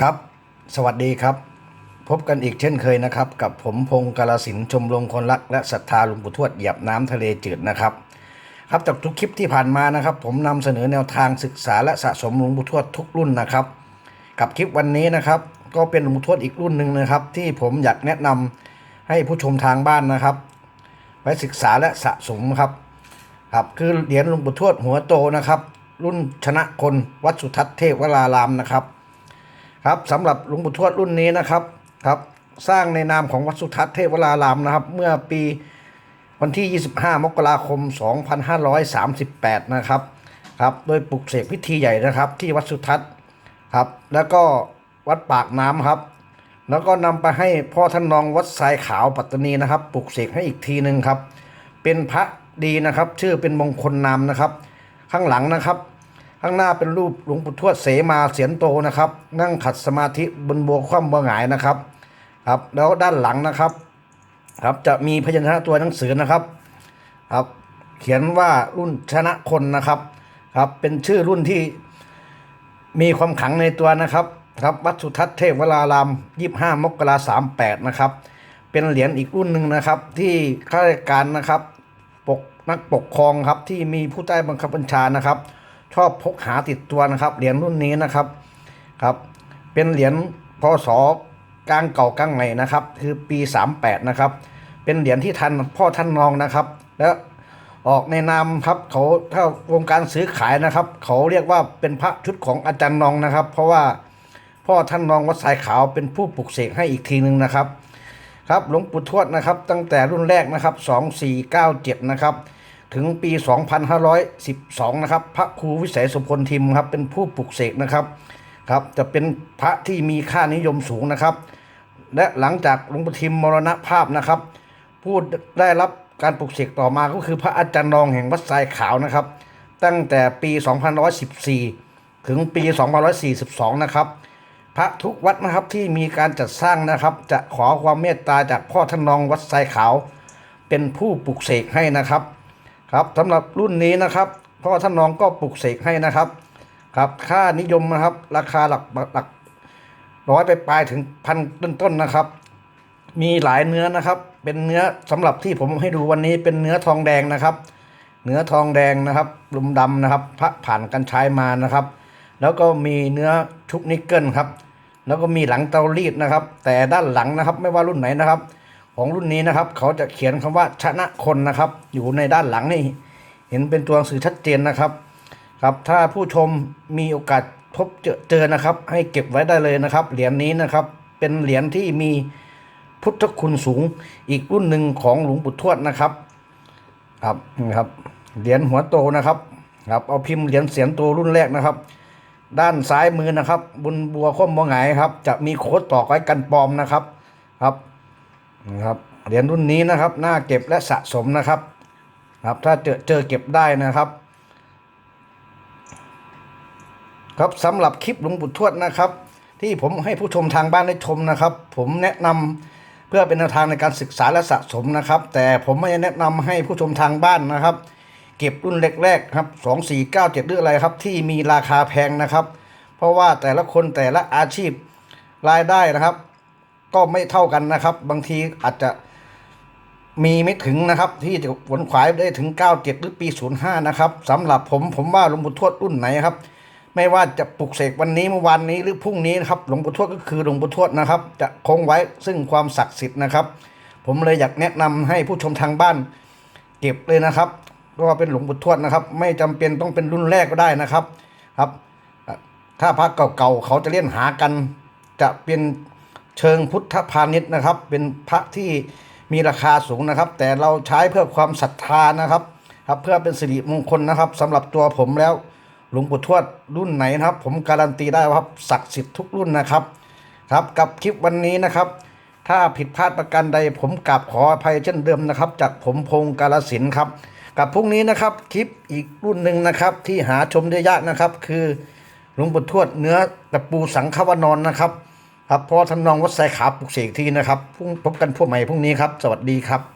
ครับ สวัสดีครับ พบกันอีกเช่นเคยนะครับ กับผมพงศ์กาลสินชมรมคนรัก และศรัทธาหลวงปู่ทวดเหยียบน้ำทะเลจืดนะครับ ครับจากทุกคลิปที่ผ่านมานะครับ ผมนำเสนอแนวทางศึกษาและสะสมหลวงปู่ทวดทุกรุ่นนะครับ กับคลิปวันนี้นะครับ ก็เป็นหลวงปู่ทวดอีกรุ่นหนึ่งนะครับ ที่ผมอยากแนะนำให้ผู้ชมทางบ้านนะครับ ไว้ศึกษาและสะสมครับครับคือเหรียญหลวงปู่ทวดหัวโตนะครับ รุ่นชนะคนวัดสุทัศน์เทพวรารามนะครับ ครับสำหรับหลวงปู่ทวดรุ่นนี้นะครับครับ สร้างในนามของวัดสุทัศน์เทพวรารามนะครับ เมื่อปีวันที่ 25 มกราคม 2538 นะครับครับโดยปลุกเสกพิธีใหญ่นะครับ ที่วัดสุทัศน์ครับ แล้วก็วัดปากน้ำครับ แล้วก็นำไปให้พ่อท่านรองวัดทรายขาวปัตตานีนะครับปลุกเสกให้อีกทีหนึ่งครับ เป็นพระดีนะครับ ชื่อเป็นมงคลนามนะครับ ข้างหลังนะครับ ข้างหน้าเป็นรูปหลวงปู่ทวดเสมาเสียนโตนะครับ นั่งขัดสมาธิบนบัวคว่ำบัวหงายนะครับครับ แล้วด้านหลังนะครับ ครับจะมีพยัญชนะตัวหนังสือนะครับครับ เขียนว่ารุ่นชนะคนนะครับ ครับเป็นชื่อรุ่นที่มีความขังในตัวนะครับครับวัดสุทัศน์เทพวราราม25มกราสามแปดนะครับ เป็นเหรียญอีกรุ่นหนึ่งนะครับ ที่ข้าราชการนะครับ ปกนักปกครองครับที่มีผู้ใต้บังคับบัญชานะครับ ชอบพกหาติดตัวนะครับ เหรียญรุ่นนี้นะครับครับ เป็นเหรียญพศกลางเก่ากลางใหม่นะครับ คือปี 38 นะครับ เป็นเหรียญที่ทันพ่อท่านนองนะครับ แล้วออกในนามครับเขาถ้าวงการซื้อขายนะครับ เขาเรียกว่าเป็นพระชุดของอาจารย์นองนะครับ เพราะว่าพ่อท่านนองวัดสายขาวเป็นผู้ปลุกเสกให้อีกทีหนึ่งนะครับ ครับหลวงปู่ทวดนะครับ ตั้งแต่รุ่นแรกนะครับ 2497 นะครับ ถึงปี 2512 นะครับ พระครูวิสัยสมพลทิมครับ เป็นผู้ปลุกเสกนะครับครับ จะเป็นพระที่มีค่านิยมสูงนะครับ และหลังจากหลวงปู่ทิมมรณภาพนะครับ ผู้ได้รับการปลุกเสกต่อมาก็คือพระอาจารย์รองแห่งวัดทรายขาวนะครับ ตั้งแต่ปี2514 ถึงปี2542 นะครับ พระทุกวัดนะครับที่มีการจัดสร้างนะครับ จะขอความเมตตาจากพ่อท่านรองวัดทรายขาว เป็นผู้ปลุกเสกให้นะครับ ครับสำหรับรุ่นนี้นะครับพ่อท่านรองก็ปลุกเสกให้นะครับ ครับค่านิยมนะครับ ราคาหลักหลักร้อยไปปลายถึงพันต้นๆนะครับ มีหลายเนื้อนะครับ เป็นเนื้อสำหรับที่ผมให้ดูวันนี้เป็นเนื้อทองแดงนะครับ เนื้อทองแดงนะครับลุมดำนะครับพระผ่านกันใช้มานะครับ แล้วก็มีเนื้อชุบนิกเกิลครับ แล้วก็มีหลังเตารีดนะครับ แต่ด้านหลังนะครับ ไม่ว่ารุ่นไหนนะครับ ของรุ่นนี้นะครับ เขาจะเขียนคำว่าชนะคนนะครับ อยู่ในด้านหลังนี่เห็นเป็นตัวหนังสือชัดเจนนะครับ ครับถ้าผู้ชมมีโอกาสพบเจอเจอนะครับ ให้เก็บไว้ได้เลยนะครับ เหรียญนี้นะครับ เป็นเหรียญที่มีพุทธคุณสูงอีกรุ่นหนึ่งของหลวงปู่ทวดนะครับ ครับนี่ครับเหรียญหัวโตนะครับ ครับเอาพิมพ์เหรียญเสียนโตรุ่นแรกนะครับ ด้านซ้ายมือนะครับ บนบัวข้อมบัวหงายครับ จะมีโค้ดตอกไว้กันปลอมนะครับ ครับ นะครับเหรียญรุ่นนี้นะครับน่าเก็บและสะสมนะครับครับถ้าเจอเจอเก็บได้นะครับ ครับสำหรับคลิปหลวงปู่ทวดนะครับ ที่ผมให้ผู้ชมทางบ้านได้ชมนะครับ ผมแนะนำเพื่อเป็นแนวทางในการศึกษาและสะสมนะครับ แต่ผมไม่แนะนำให้ผู้ชมทางบ้านนะครับ เก็บรุ่นแรกๆครับสองสี่เก้าเจ็ดหรืออะไรครับ ที่มีราคาแพงนะครับ เพราะว่าแต่ละคนแต่ละอาชีพรายได้นะครับ ก็ไม่เท่ากันนะครับ บางทีอาจจะมีไม่ถึงนะครับ ที่จะวนขวายได้ถึง 97 หรือปี 05 นะครับสำหรับผมผมว่าหลวงปู่ทวดรุ่นไหนครับ ไม่ว่าจะปลุกเสกวันนี้เมื่อวานนี้หรือพรุ่งนี้นะครับหลวงปู่ทวดก็คือหลวงปู่ทวดนะครับ จะคงไว้ซึ่งความศักดิ์สิทธิ์นะครับ ผมเลยอยากแนะนำให้ผู้ชมทางบ้าน เก็บเลยนะครับเพราะว่าเป็นหลวงปู่ทวดนะครับ ไม่จำเป็นต้องเป็นรุ่นแรกก็ได้นะครับครับ ถ้าพระเก่าๆเขาจะเล่นหากัน จะเป็น เชิงพุทธพาณิชย์นะครับ เป็นพระที่มีราคาสูงนะครับ แต่เราใช้เพื่อความศรัทธานะครับ ครับเพื่อเป็นสิริมงคลนะครับสำหรับตัวผมแล้วหลวงปู่ทวดรุ่นไหนนะครับ ผมการันตีได้ว่าครับศักดิ์สิทธิ์ทุกรุ่นนะครับ ครับกับคลิปวันนี้นะครับ ถ้าผิดพลาดประการใดผมกราบขออภัยเช่นเดิมนะครับ จากผมพงศ์กาลสินธุ์ครับ กับพรุ่งนี้นะครับคลิปอีกรุ่นหนึ่งนะครับ ที่หาชมได้ยากนะครับ คือหลวงปู่ทวดเนื้อตะปูสังฆวนรนะครับ ครับเพราะท่านองวัดสายขาปลุกเสกทีนะครับพุ่งพบกันพวกใหม่พรุ่งนี้ครับ สวัสดีครับ